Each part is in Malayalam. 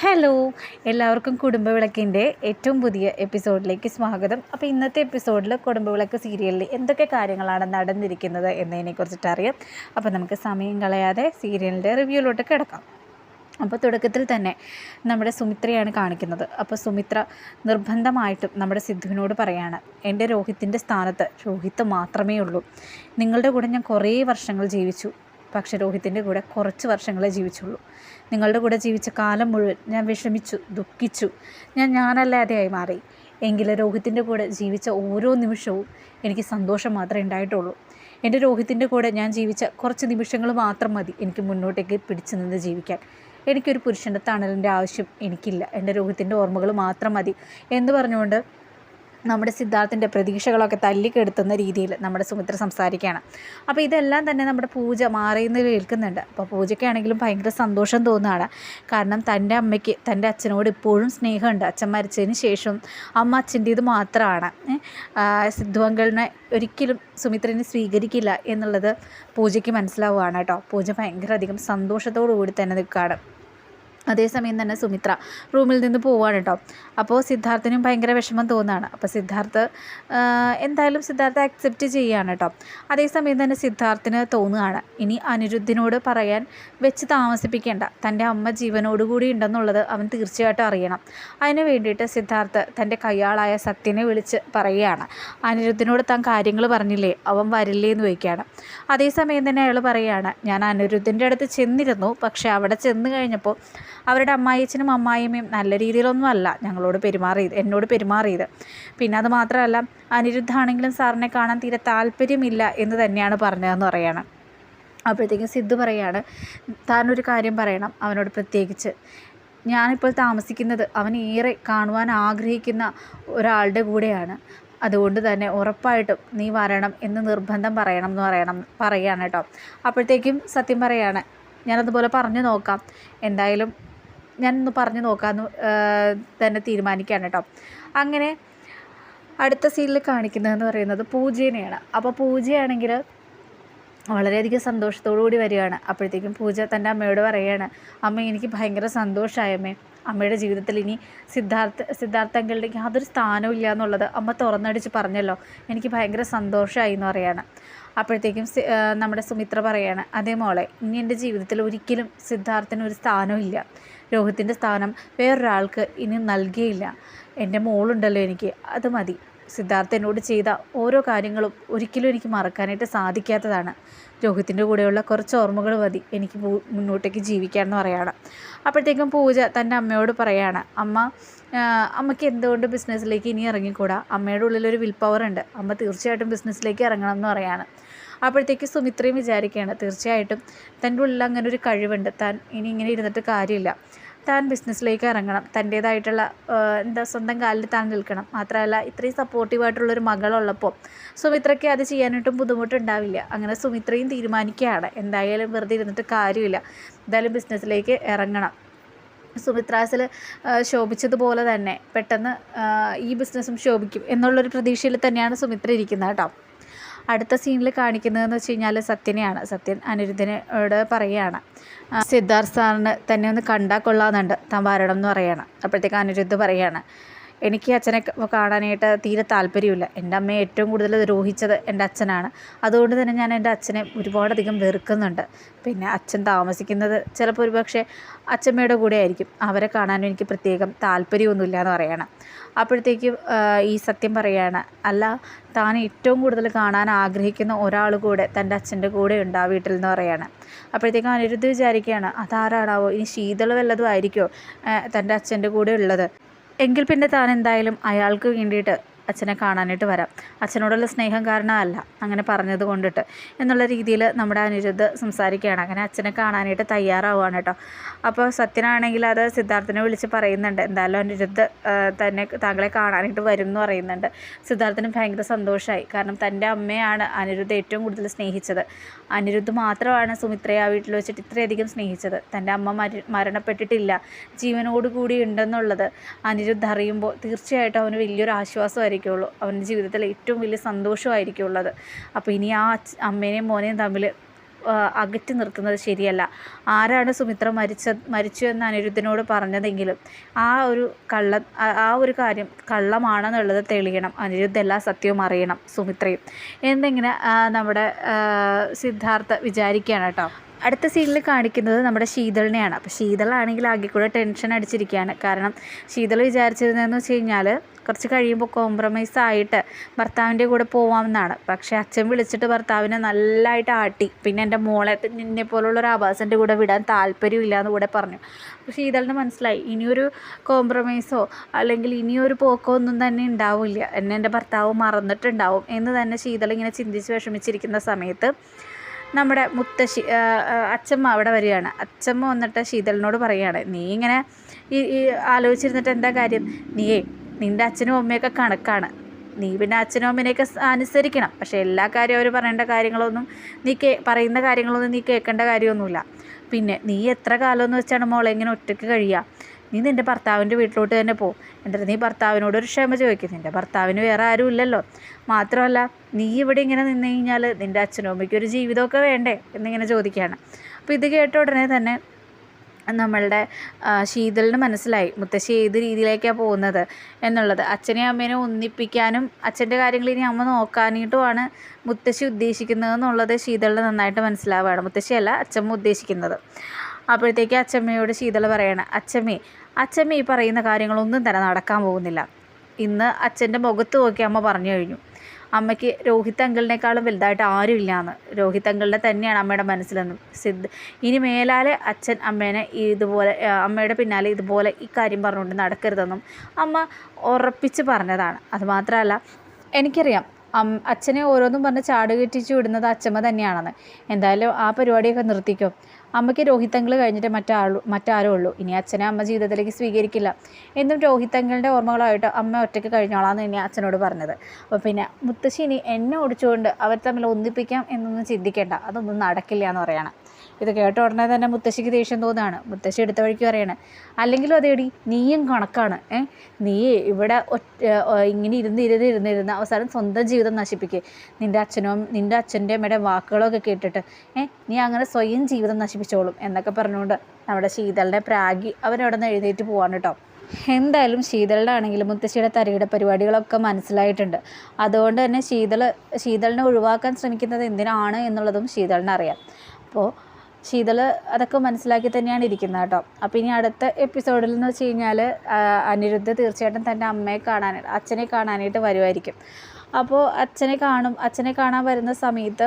ഹലോ എല്ലാവർക്കും കുടുംബവിളക്കിന്റെ ഏറ്റവും പുതിയ എപ്പിസോഡിലേക്ക് സ്വാഗതം. അപ്പോൾ ഇന്നത്തെ എപ്പിസോഡിൽ കുടുംബവിളക്ക് സീരിയലിൽ എന്തൊക്കെ കാര്യങ്ങളാണ് നടന്നിരിക്കുന്നത് എന്നതിനെക്കുറിച്ചിട്ട് അറിയാം. അപ്പോൾ നമുക്ക് സമയം കളയാതെ സീരിയലിന്റെ റിവ്യൂയിലോട്ട് കിടക്കാം. അപ്പോൾ തുടക്കത്തിൽ തന്നെ നമ്മുടെ സുമിത്രയാണ് കാണിക്കുന്നത്. അപ്പോൾ സുമിത്ര നിർബന്ധമായിട്ടും നമ്മുടെ സിദ്ധുവിനോട് പറയാണ് എന്റെ രോഹിത്തിന്റെ സ്ഥാനത്ത് രോഹിത്ത് മാത്രമേ ഉള്ളൂ. നിങ്ങളുടെ കൂടെ ഞാൻ കുറേ വർഷങ്ങൾ ജീവിച്ചു. പക്ഷേ രോഹിത്തിന്റെ കൂടെ കുറച്ച് വർഷങ്ങളെ ജീവിച്ചുള്ളൂ. നിങ്ങളുടെ കൂടെ ജീവിച്ച കാലം മുഴുവൻ ഞാൻ വിഷമിച്ചു ദുഃഖിച്ചു. ഞാൻ ഞാനല്ലാതെയായി മാറി. എങ്കിലും രോഹിത്തിന്റെ കൂടെ ജീവിച്ച ഓരോ നിമിഷവും എനിക്ക് സന്തോഷം മാത്രമേ ഉണ്ടായിട്ടുള്ളൂ. എന്റെ രോഹിത്തിന്റെ കൂടെ ഞാൻ ജീവിച്ച കുറച്ച് നിമിഷങ്ങൾ മാത്രം മതി എനിക്ക് മുന്നോട്ടേക്ക് പിടിച്ചു നിന്ന് ജീവിക്കാൻ. എനിക്കൊരു പുരുഷന്റെ തണലിന്റെ ആവശ്യം എനിക്കില്ല. എന്റെ രോഹിത്തിന്റെ ഓർമ്മകൾ മാത്രം മതി എന്ന് പറഞ്ഞുകൊണ്ട് നമ്മുടെ സിദ്ധാർത്ഥിന്റെ പ്രതീക്ഷകളൊക്കെ തല്ലിക്കെടുത്തുന്ന രീതിയിൽ നമ്മുടെ സുമിത്ര സംസാരിക്കുകയാണ്. അപ്പോൾ ഇതെല്ലാം തന്നെ നമ്മുടെ പൂജ മാറിയെന്ന് കേൾക്കുന്നുണ്ട്. അപ്പോൾ പൂജയ്ക്കാണെങ്കിലും ഭയങ്കര സന്തോഷം തോന്നുകയാണ്. കാരണം തന്റെ അമ്മയ്ക്ക് തന്റെ അച്ഛനോട് ഇപ്പോഴും സ്നേഹമുണ്ട്. അച്ഛൻ മരിച്ചതിന് ശേഷം അമ്മ അച്ഛന്റേത് മാത്രമാണ്. സിദ്ധുവങ്കളിനെ ഒരിക്കലും സുമിത്രനെ സ്വീകരിക്കില്ല എന്നുള്ളത് പൂജയ്ക്ക് മനസ്സിലാവുകയാണ് കേട്ടോ. പൂജ ഭയങ്കര അധികം സന്തോഷത്തോടു കൂടി തന്നെ നിൽക്കുകയാണ്. അതേസമയം തന്നെ സുമിത്ര റൂമിൽ നിന്ന് പോവുകയാണ് കേട്ടോ അപ്പോൾ സിദ്ധാർത്ഥിനും ഭയങ്കര വിഷമം തോന്നുകയാണ് അപ്പോൾ സിദ്ധാർത്ഥ് എന്തായാലും സിദ്ധാർത്ഥ അക്സെപ്റ്റ് ചെയ്യുകയാണ് കേട്ടോ അതേസമയം തന്നെ സിദ്ധാർത്ഥിന് തോന്നുകയാണ്. ഇനി അനിരുദ്ധിനോട് പറയാൻ വെച്ച് താമസിപ്പിക്കേണ്ട. തന്റെ അമ്മ ജീവനോടുകൂടി ഉണ്ടെന്നുള്ളത് അവൻ തീർച്ചയായിട്ടും അറിയണം. അതിന് വേണ്ടിയിട്ട് സിദ്ധാർത്ഥ് തന്റെ കയ്യാളായ സത്യനെ വിളിച്ച് പറയുകയാണ്. അനിരുദ്ധിനോട് താൻ കാര്യങ്ങൾ പറഞ്ഞില്ലേ? അവൻ വരില്ലേ എന്ന് ചോദിക്കുകയാണ്. അതേസമയം തന്നെ അയാൾ പറയുകയാണ് ഞാൻ അനിരുദ്ധിന്റെ അടുത്ത് ചെന്നിരുന്നു. പക്ഷേ അവിടെ ചെന്ന് കഴിഞ്ഞപ്പോൾ അവരുടെ അമ്മായിച്ചനും അമ്മായിയമ്മയും നല്ല രീതിയിലൊന്നും അല്ല. ഞങ്ങളോട് പെരുമാറിയത് എന്നോട് പെരുമാറിയത് പിന്നെ അത് മാത്രമല്ല അനിരുദ്ധാണെങ്കിലും സാറിനെ കാണാൻ തീരെ താല്പര്യമില്ല എന്ന് തന്നെയാണ് പറഞ്ഞതെന്ന് പറയാണ്. അപ്പോഴത്തേക്കും സിദ്ധു പറയാണ് താനൊരു കാര്യം പറയണം അവനോട് പ്രത്യേകിച്ച്. ഞാനിപ്പോൾ താമസിക്കുന്നത് അവൻ ഏറെ കാണുവാൻ ആഗ്രഹിക്കുന്ന ഒരാളുടെ കൂടെയാണ്. അതുകൊണ്ട് തന്നെ ഉറപ്പായിട്ടും നീ വരണം എന്ന് നിർബന്ധം പറയണം എന്ന് പറയണം പറയുകയാണ് കേട്ടോ. അപ്പോഴത്തേക്കും സത്യം പറയാണ് ഞാനതുപോലെ പറഞ്ഞു നോക്കാം. എന്തായാലും ഞാനൊന്ന് പറഞ്ഞു നോക്കാമെന്ന് തന്നെ തീരുമാനിക്കുകയാണ് കേട്ടോ അങ്ങനെ അടുത്ത സീനിൽ കാണിക്കുന്നതെന്ന് പറയുന്നത് പൂജേനെയാണ്. അപ്പോൾ പൂജയാണെങ്കിൽ വളരെയധികം സന്തോഷത്തോടു കൂടി വരികയാണ്. അപ്പോഴത്തേക്കും പൂജ തന്റെ അമ്മയോട് പറയുകയാണ് അമ്മ എനിക്ക് ഭയങ്കര സന്തോഷമായമ്മേ അമ്മയുടെ ജീവിതത്തിൽ ഇനി സിദ്ധാർത്ഥ സിദ്ധാർത്ഥങ്ങളുടെ യാതൊരു സ്ഥാനവും ഇല്ല എന്നുള്ളത് അമ്മ തുറന്നടിച്ച് പറഞ്ഞല്ലോ. എനിക്ക് ഭയങ്കര സന്തോഷമായി എന്ന് പറയാണ് അപ്പോഴത്തേക്കും നമ്മുടെ സുമിത്ര പറയാണ് അതേ മോളെ ഇനി എന്റെ ജീവിതത്തിൽ ഒരിക്കലും സിദ്ധാർത്ഥന് ഒരു സ്ഥാനമില്ല രോഹിത്തിന്റെ സ്ഥാനം വേറൊരാൾക്ക് ഇനി നൽകിയില്ല. എന്റെ മോളുണ്ടല്ലോ എനിക്ക് അത് മതി. സിദ്ധാർത്ഥ എന്നോട് ചെയ്ത ഓരോ കാര്യങ്ങളും ഒരിക്കലും എനിക്ക് മറക്കാനായിട്ട് സാധിക്കാത്തതാണ്. രോഹിത്തിന്റെ കൂടെയുള്ള കുറച്ച് ഓർമ്മകൾ മതി എനിക്ക് മുന്നോട്ടേക്ക് ജീവിക്കാമെന്ന് പറയാണ്. അപ്പോഴത്തേക്കും പൂജ തന്റെ അമ്മയോട് പറയാണ് അമ്മ അമ്മയ്ക്ക് എന്തുകൊണ്ട് ബിസിനസ്സിലേക്ക് ഇനി ഇറങ്ങിക്കൂടാ? അമ്മയുടെ ഉള്ളിലൊരു വിൽ പവർ ഉണ്ട്. അമ്മ തീർച്ചയായിട്ടും ബിസിനസ്സിലേക്ക് ഇറങ്ങണം എന്ന് പറയാണ്. അപ്പോഴത്തേക്ക് സുമിത്രയും വിചാരിക്കുകയാണ് തീർച്ചയായിട്ടും തന്റെ ഉള്ളിൽ അങ്ങനെ ഒരു കഴിവുണ്ട്. താൻ ഇനി ഇങ്ങനെ ഇരുന്നിട്ട് കാര്യമില്ല. താൻ ബിസിനസ്സിലേക്ക് ഇറങ്ങണം. തന്റേതായിട്ടുള്ള എന്താ സ്വന്തം കാലിൽ താൻ നിൽക്കണം. മാത്രമല്ല ഇത്രയും സപ്പോർട്ടീവായിട്ടുള്ളൊരു മകളുള്ളപ്പോൾ സുമിത്രയ്ക്ക് അത് ചെയ്യാനായിട്ടും ബുദ്ധിമുട്ടുണ്ടാവില്ല. അങ്ങനെ സുമിത്രയും തീരുമാനിക്കുകയാണ്. എന്തായാലും വെറുതെ ഇരുന്നിട്ട് കാര്യമില്ല. എന്തായാലും ബിസിനസ്സിലേക്ക് ഇറങ്ങണം. സുമിത്രാസിൽ ശോഭിച്ചതുപോലെ തന്നെ പെട്ടെന്ന് ഈ ബിസിനസ്സും ശോഭിക്കും. എന്നുള്ളൊരു പ്രതീക്ഷയിൽ തന്നെയാണ് സുമിത്ര ഇരിക്കുന്നത് കേട്ടോ. അടുത്ത സീനിൽ കാണിക്കുന്നതെന്ന് വെച്ച് കഴിഞ്ഞാൽ സത്യനെയാണ്. സത്യൻ അനിരുദ്ധനോട് പറയുകയാണ്. സിദ്ധാർത്ഥ് സാറിന് തന്നെ ഒന്ന് കണ്ടാൽ കൊള്ളാമെന്നുണ്ട്. താൻ വരണം എന്ന് പറയുകയാണ് അപ്പോഴത്തേക്ക് അനിരുദ്ധ് പറയുകയാണ് എനിക്ക് അച്ഛനെ കാണാനായിട്ട് തീരെ താല്പര്യമില്ല. എന്റെ അമ്മയെ ഏറ്റവും കൂടുതൽ ദ്രോഹിച്ചത് എന്റെ അച്ഛനാണ്. അതുകൊണ്ട് തന്നെ ഞാൻ എന്റെ അച്ഛനെ ഒരുപാടധികം വെറുക്കുന്നുണ്ട്. പിന്നെ അച്ഛൻ താമസിക്കുന്നത് ചിലപ്പോൾ ഒരുപക്ഷെ അച്ഛമ്മയുടെ കൂടെ ആയിരിക്കും. അവരെ കാണാനും എനിക്ക് പ്രത്യേകം താല്പര്യമൊന്നുമില്ല എന്ന് പറയണം. അപ്പോഴത്തേക്കും ഈ സത്യം പറയുകയാണ് അല്ല താൻ ഏറ്റവും കൂടുതൽ കാണാൻ ആഗ്രഹിക്കുന്ന ഒരാൾ കൂടെ തന്റെ അച്ഛന്റെ കൂടെ ഉണ്ട് ആ വീട്ടിൽ എന്ന് പറയാണ്. അപ്പോഴത്തേക്കും അനിരുദ്ധ വിചാരിക്കുകയാണ് അതാരാണാവോ? ഇനി ശീതള വല്ലതും ആയിരിക്കുമോ തന്റെ അച്ഛന്റെ കൂടെ ഉള്ളത്? എങ്കിൽ പിന്നെ താൻ എന്തായാലും അയാൾക്ക് വേണ്ടിയിട്ട് അച്ഛനെ കാണാനായിട്ട് വരാം. അച്ഛനോടുള്ള സ്നേഹം കാരണമല്ല അങ്ങനെ പറഞ്ഞത് കൊണ്ടിട്ട്. എന്നുള്ള രീതിയിൽ നമ്മുടെ അനിരുദ്ധ സംസാരിക്കുകയാണ്. അങ്ങനെ അച്ഛനെ കാണാനായിട്ട് തയ്യാറാവുകയാണ് കേട്ടോ. അപ്പോൾ സത്യനാണെങ്കിൽ അത് സിദ്ധാർത്ഥനെ വിളിച്ച് പറയുന്നുണ്ട്. എന്തായാലും അനിരുദ്ധ തന്നെ താങ്കളെ കാണാനായിട്ട് വരും എന്ന് പറയുന്നുണ്ട്. സിദ്ധാർത്ഥന് ഭയങ്കര സന്തോഷമായി കാരണം തന്റെ അമ്മയാണ് അനിരുദ്ധ ഏറ്റവും കൂടുതൽ സ്നേഹിച്ചത്. അനിരുദ്ധ മാത്രമാണ് സുമിത്രയെ ആ വീട്ടിൽ വെച്ചിട്ട് ഇത്രയധികം സ്നേഹിച്ചത്. തന്റെ അമ്മ മര മരണപ്പെട്ടിട്ടില്ല. ജീവനോടുകൂടി ഉണ്ടെന്നുള്ളത് അനിരുദ്ധ അറിയുമ്പോൾ തീർച്ചയായിട്ടും അവന് വലിയൊരു ആശ്വാസമായിരിക്കും. ആയിരിക്കുള്ളൂ അവന്റെ ജീവിതത്തിൽ ഏറ്റവും വലിയ സന്തോഷമായിരിക്കുള്ളത്. അപ്പോൾ ഇനി ആ അമ്മേനെയും മോനെയും തമ്മിൽ അകറ്റി നിർത്തുന്നത് ശരിയല്ല. ആരാണ് സുമിത്ര മരിച്ച മരിച്ചു എന്ന് അനിരുദ്ധനോട് പറഞ്ഞതെങ്കിലും ആ ഒരു കള്ള ആ- ഒരു കാര്യം കള്ളമാണെന്നുള്ളത് തെളിയണം. അനിരുദ്ധ എല്ലാ സത്യവും അറിയണം സുമിത്രയും. എന്തെങ്കിലും നമ്മുടെ സിദ്ധാർത്ഥ വിചാരിക്കുകയാണ് കേട്ടോ. അടുത്ത സീനിൽ കാണിക്കുന്നത് നമ്മുടെ ശീതളിനെയാണ്. അപ്പോൾ ശീതളാണെങ്കിൽ ആകെ കൂടെ ടെൻഷൻ അടിച്ചിരിക്കുകയാണ്. കാരണം ശീതൾ വിചാരിച്ചിരുന്നതെന്ന് വെച്ച് കഴിഞ്ഞാൽ കുറച്ച് കഴിയുമ്പോൾ കോംപ്രമൈസ് ആയിട്ട് ഭർത്താവിന്റെ കൂടെ പോവാമെന്നാണ്. പക്ഷേ അച്ഛൻ വിളിച്ചിട്ട് ഭർത്താവിനെ നല്ലതായിട്ട് ആട്ടി. പിന്നെ എന്റെ മോളെ നിന്നെ പോലുള്ള ഒരു ആഭാസന്റെ കൂടെ വിടാൻ താല്പര്യമില്ല എന്ന് കൂടെ പറഞ്ഞു. അപ്പോൾ ശീതളിന് മനസ്സിലായി. ഇനിയൊരു കോംപ്രമൈസോ അല്ലെങ്കിൽ ഇനിയൊരു പോക്കോ ഒന്നും തന്നെ ഉണ്ടാവില്ല. എന്നെ എന്റെ ഭർത്താവ് മറന്നിട്ടുണ്ടാവും എന്ന് തന്നെ ശീതൾ ഇങ്ങനെ ചിന്തിച്ച് വിഷമിച്ചിരിക്കുന്ന സമയത്ത് നമ്മുടെ മുത്തശ്ശി അച്ചമ്മ അവിടെ വരികയാണ്. അച്ഛമ്മ വന്നിട്ട് ശീതളിനോട് പറയുകയാണ് നീ ഇങ്ങനെ ഈ ആലോചിച്ചിരുന്നിട്ട് എന്താ കാര്യം? നീയേ നിന്റെ അച്ഛനും അമ്മയൊക്കെ കണക്കാണ്. നീ പിന്നെ അച്ഛനും അമ്മനെയൊക്കെ അനുസരിക്കണം. പക്ഷേ എല്ലാ കാര്യവും അവർ പറയേണ്ട കാര്യങ്ങളൊന്നും നീ കേ പറയുന്ന കാര്യങ്ങളൊന്നും നീ കേൾക്കേണ്ട കാര്യമൊന്നുമില്ല. പിന്നെ നീ എത്ര കാലമെന്ന് വെച്ചാണ് മോളെ ഇങ്ങനെ ഒറ്റയ്ക്ക് കഴിയുക? നീ നിന്റെ ഭർത്താവിന്റെ വീട്ടിലോട്ട് തന്നെ പോ. എന്നിട്ട് നീ ഭർത്താവിനോട് ഒരു ക്ഷമ ചോദിക്കും. നിന്റെ ഭർത്താവിന് വേറെ ആരും ഇല്ലല്ലോ. മാത്രമല്ല നീ ഇവിടെ ഇങ്ങനെ നിന്ന് കഴിഞ്ഞാൽ നിന്റെ അച്ഛനും അമ്മയ്ക്കും ഒരു ജീവിതമൊക്കെ വേണ്ടേ എന്നിങ്ങനെ ചോദിക്കുകയാണ്. അപ്പോൾ ഇത് കേട്ട ഉടനെ തന്നെ നമ്മളുടെ ശീതലിന് മനസ്സിലായി. മുത്തശ്ശി ഏത് രീതിയിലേക്കാണ് പോകുന്നത് എന്നുള്ളത്. അച്ഛനെയും അമ്മേനെ ഒന്നിപ്പിക്കാനും അച്ഛന്റെ കാര്യങ്ങൾ ഇനി അമ്മ നോക്കാനായിട്ടുമാണ് മുത്തശ്ശി ഉദ്ദേശിക്കുന്നത് എന്നുള്ളത് ശീതളിന് നന്നായിട്ട് മനസ്സിലാവുകയാണ്. മുത്തശ്ശിയല്ല അച്ഛമ്മ ഉദ്ദേശിക്കുന്നത്. അപ്പോഴത്തേക്ക് അച്ഛമ്മയോട് ശീതള പറയണ അച്ഛമ്മേ അച്ഛമ്മ ഈ പറയുന്ന കാര്യങ്ങളൊന്നും തന്നെ നടക്കാൻ പോകുന്നില്ല. ഇന്ന് അച്ഛന്റെ മുഖത്ത് നോക്കി അമ്മ പറഞ്ഞു കഴിഞ്ഞു. അമ്മയ്ക്ക് രോഹിത് അങ്കിളിനേക്കാളും വലുതായിട്ട് ആരുമില്ല എന്ന് രോഹിത് അങ്കിളിനെ തന്നെയാണ് അമ്മയുടെ മനസ്സിലെന്നും സിദ്ധ്. ഇനി മേലാലെ അച്ഛൻ അമ്മേനെ ഇതുപോലെ അമ്മയുടെ പിന്നാലെ ഇതുപോലെ ഈ കാര്യം പറഞ്ഞുകൊണ്ട് നടക്കരുതെന്നും അമ്മ ഉറപ്പിച്ച് പറഞ്ഞതാണ്. അതുമാത്രമല്ല എനിക്കറിയാം അച്ഛനെ ഓരോന്നും പറഞ്ഞ് ചാടുകെട്ടിച്ച് വിടുന്നത് അച്ഛമ്മ തന്നെയാണെന്ന്. എന്തായാലും ആ പരിപാടിയൊക്കെ നിർത്തിക്കോ. അമ്മയ്ക്ക് രോഹിത്തങ്ങൾ കഴിഞ്ഞിട്ട് മറ്റാളു മറ്റാരോ ഉള്ളൂ. ഇനി അച്ഛനെ അമ്മ ജീവിതത്തിലേക്ക് സ്വീകരിക്കില്ല. എന്നും രോഹിത്തങ്ങളുടെ ഓർമ്മകളായിട്ട് അമ്മ ഒറ്റയ്ക്ക് കഴിഞ്ഞോളാന്ന് ഇനി അച്ഛനോട് പറഞ്ഞത്. അപ്പോൾ പിന്നെ മുത്തശ്ശി ഇനി എന്നെ ഓടിച്ചുകൊണ്ട് അവർ തമ്മിൽ ഒന്നിപ്പിക്കാം എന്നൊന്നും ചിന്തിക്കേണ്ട. അതൊന്നും നടക്കില്ല എന്ന് പറയാണ്. ഇത് കേട്ട ഉടനെ തന്നെ മുത്തശ്ശിക്ക് ദേഷ്യം തോന്നുകയാണ് മുത്തശ്ശി എടുത്ത വഴിക്ക് പറയാണ് അല്ലെങ്കിലും അതേടി നീയും കണക്കാണ്. ഏ? നീ ഇവിടെ ഒറ്റ ഇങ്ങനെ ഇരുന്ന് ഇരുന്ന് ഇരുന്ന് ഇരുന്ന് അവസാനം സ്വന്തം ജീവിതം നശിപ്പിക്കുക നിന്റെ അച്ഛനും നിന്റെ അച്ഛന്റെ അമ്മയുടെ വാക്കുകളൊക്കെ കേട്ടിട്ട് ഏ? നീ അങ്ങനെ സ്വയം ജീവിതം നശിപ്പിച്ചോളും എന്നൊക്കെ പറഞ്ഞുകൊണ്ട് നമ്മുടെ ശീതളിനെ പ്രാഗി അവരവിടെ നിന്ന് എഴുന്നേറ്റ് പോവാണ് കേട്ടോ. എന്തായാലും ശീതളുടെ ആണെങ്കിലും മുത്തശ്ശിയുടെ തരികിട പരിപാടികളൊക്കെ മനസ്സിലായിട്ടുണ്ട്. അതുകൊണ്ട് തന്നെ ശീതൾ ശീതളിനെ ഒഴിവാക്കാൻ ശ്രമിക്കുന്നത് എന്തിനാണ് എന്നുള്ളതും ശീതളിനെ അറിയാം. അപ്പോൾ ശീതൾ അതൊക്കെ മനസ്സിലാക്കി തന്നെയാണ് ഇരിക്കുന്നത് കേട്ടോ. അപ്പോൾ ഇനി അടുത്ത എപ്പിസോഡിൽ എന്ന് വെച്ച് കഴിഞ്ഞാൽ അനിരുദ്ധ തീർച്ചയായിട്ടും തന്റെ അമ്മയെ കാണാൻ അച്ഛനെ കാണാനായിട്ട് വരുമായിരിക്കും അപ്പോൾ അച്ഛനെ കാണും അച്ഛനെ കാണാൻ വരുന്ന സമയത്ത്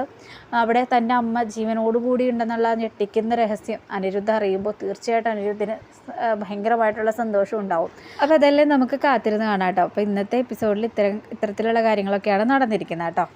അവിടെ തന്റെ അമ്മ ജീവനോടുകൂടി ഉണ്ടെന്നുള്ള ഞെട്ടിക്കുന്ന രഹസ്യം അനിരുദ്ധ അറിയുമ്പോൾ തീർച്ചയായിട്ടും അനിരുദ്ധിന് ഭയങ്കരമായിട്ടുള്ള സന്തോഷം ഉണ്ടാവും. അപ്പോൾ അതെല്ലാം നമുക്ക് കാത്തിരുന്ന് കാണാം കേട്ടോ. അപ്പോൾ ഇന്നത്തെ എപ്പിസോഡിൽ ഇത്തരം ഇത്തരത്തിലുള്ള കാര്യങ്ങളൊക്കെയാണ് നടന്നിരിക്കുന്നത് കേട്ടോ.